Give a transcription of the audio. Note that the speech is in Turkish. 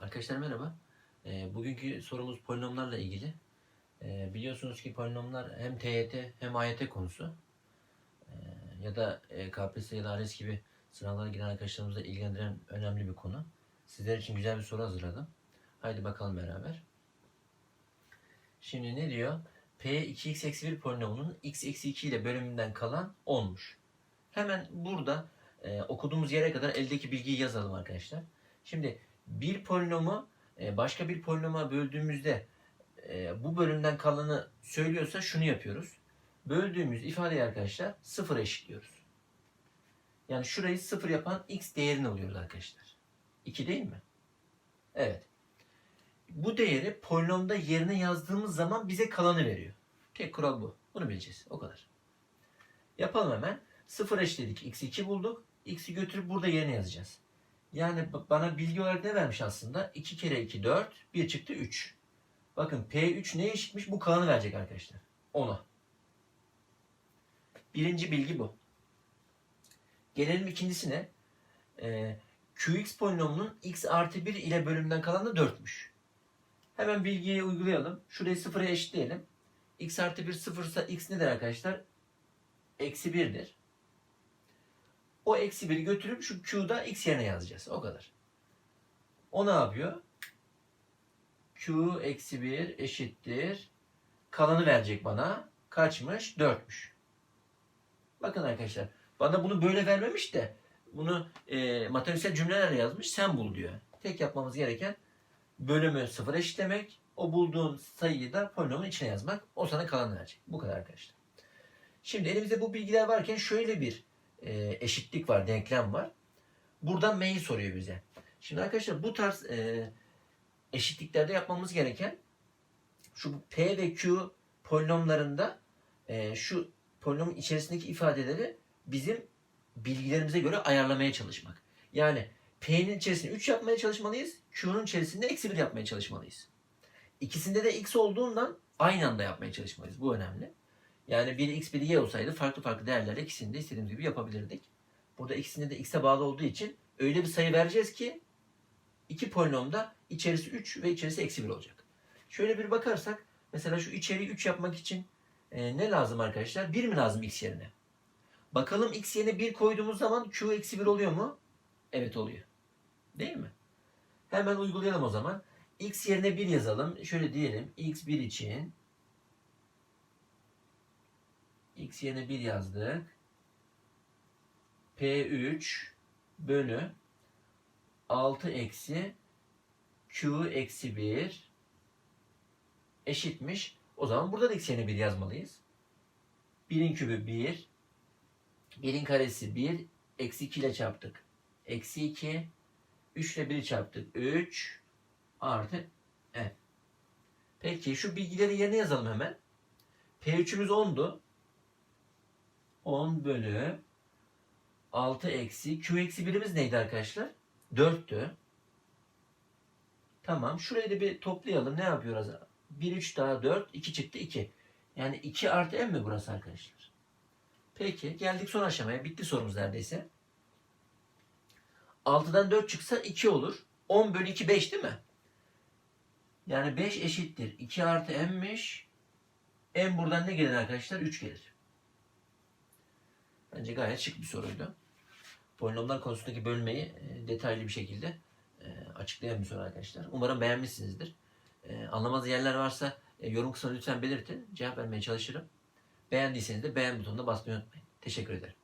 Arkadaşlar merhaba. Ee, bugünkü sorumuz polinomlarla ilgili. Ee, biliyorsunuz ki polinomlar hem TYT hem AYT konusu. Ee, ya da e, KPSS ya da ALES gibi sınavlara giren arkadaşlarımızı ilgilendiren önemli bir konu. Sizler için güzel bir soru hazırladım. Haydi bakalım beraber. Şimdi ne diyor? P 2x eksi 1 polinomunun x eksi 2 ile bölümünden kalan 10'muş. Hemen burada e, okuduğumuz yere kadar eldeki bilgiyi yazalım arkadaşlar. Şimdi bir polinomu e, başka bir polinoma böldüğümüzde e, bu bölümden kalanı söylüyorsa şunu yapıyoruz. Böldüğümüz ifadeyi arkadaşlar sıfıra eşitliyoruz. Yani şurayı sıfır yapan x değerini alıyoruz arkadaşlar. 2 değil mi? Evet. Bu değeri polinomda yerine yazdığımız zaman bize kalanı veriyor. Tek kural bu. Bunu bileceğiz. O kadar. Yapalım hemen. Sıfır eşitledik. X'i 2 bulduk. X'i götürüp burada yerine yazacağız. Yani bana bilgi olarak ne vermiş aslında? 2 kere 2 4, 1 çıktı 3. Bakın P3 neye eşitmiş? Bu kalanı verecek arkadaşlar. 10'a. Birinci bilgi bu. Gelelim ikincisine. Ee, Qx polinomunun x artı 1 ile bölümden kalanı 4'müş. Hemen bilgiyi uygulayalım. Şurayı sıfıra eşitleyelim. x artı 1 sıfırsa x nedir arkadaşlar? Eksi 1'dir. O eksi 1'i götürüp şu Q'da x yerine yazacağız. O kadar. O ne yapıyor? Q eksi 1 eşittir. Kalanı verecek bana. Kaçmış? 4'müş. Bakın arkadaşlar. Bana bunu böyle vermemiş de bunu e, matematiksel cümlelerle yazmış. Sen bul diyor. Tek yapmamız gereken bölümü sıfır eşitlemek. O bulduğun sayıyı da polinomun içine yazmak. O sana kalanı verecek. Bu kadar arkadaşlar. Şimdi elimizde bu bilgiler varken şöyle bir e, eşitlik var, denklem var. Buradan m'yi soruyor bize. Şimdi arkadaşlar bu tarz e, eşitliklerde yapmamız gereken şu p ve q polinomlarında e, şu polinomun içerisindeki ifadeleri bizim bilgilerimize göre ayarlamaya çalışmak. Yani p'nin içerisinde 3 yapmaya çalışmalıyız. Q'nun içerisinde eksi 1 yapmaya çalışmalıyız. İkisinde de x olduğundan aynı anda yapmaya çalışmalıyız. Bu önemli. Yani biri x biri y olsaydı farklı farklı değerlerle ikisini de istediğimiz gibi yapabilirdik. Burada ikisinde de x'e bağlı olduğu için öyle bir sayı vereceğiz ki iki polinomda içerisi 3 ve içerisi eksi 1 olacak. Şöyle bir bakarsak mesela şu içeriği 3 yapmak için e, ne lazım arkadaşlar? 1 mi lazım x yerine? Bakalım x yerine 1 koyduğumuz zaman q eksi 1 oluyor mu? Evet oluyor. Değil mi? Hemen uygulayalım o zaman. x yerine 1 yazalım. Şöyle diyelim. x1 için x yerine 1 yazdık. P3 bölü 6 eksi Q eksi 1 eşitmiş. O zaman burada da x yerine 1 yazmalıyız. 1'in kübü 1. 1'in karesi 1. Eksi 2 ile çarptık. Eksi 2. 3 ile 1'i çarptık. 3 artı f. Peki şu bilgileri yerine yazalım hemen. P3'ümüz 10'du. 10 bölü 6 eksi Q eksi birimiz neydi arkadaşlar? 4'tü. Tamam. Şurayı da bir toplayalım. Ne yapıyoruz? 1, 3 daha 4. 2 çıktı 2. Yani 2 artı m mi burası arkadaşlar? Peki. Geldik son aşamaya. Bitti sorumuz neredeyse. 6'dan 4 çıksa 2 olur. 10 bölü 2 5 değil mi? Yani 5 eşittir. 2 artı m'miş. M buradan ne gelir arkadaşlar? 3 gelir. Bence gayet şık bir soruydu. Polinomlar konusundaki bölmeyi e, detaylı bir şekilde e, açıklayan bir soru arkadaşlar. Umarım beğenmişsinizdir. E, anlamadığınız yerler varsa yorum kısmına lütfen belirtin. Cevap vermeye çalışırım. Beğendiyseniz de beğen butonuna basmayı unutmayın. Teşekkür ederim.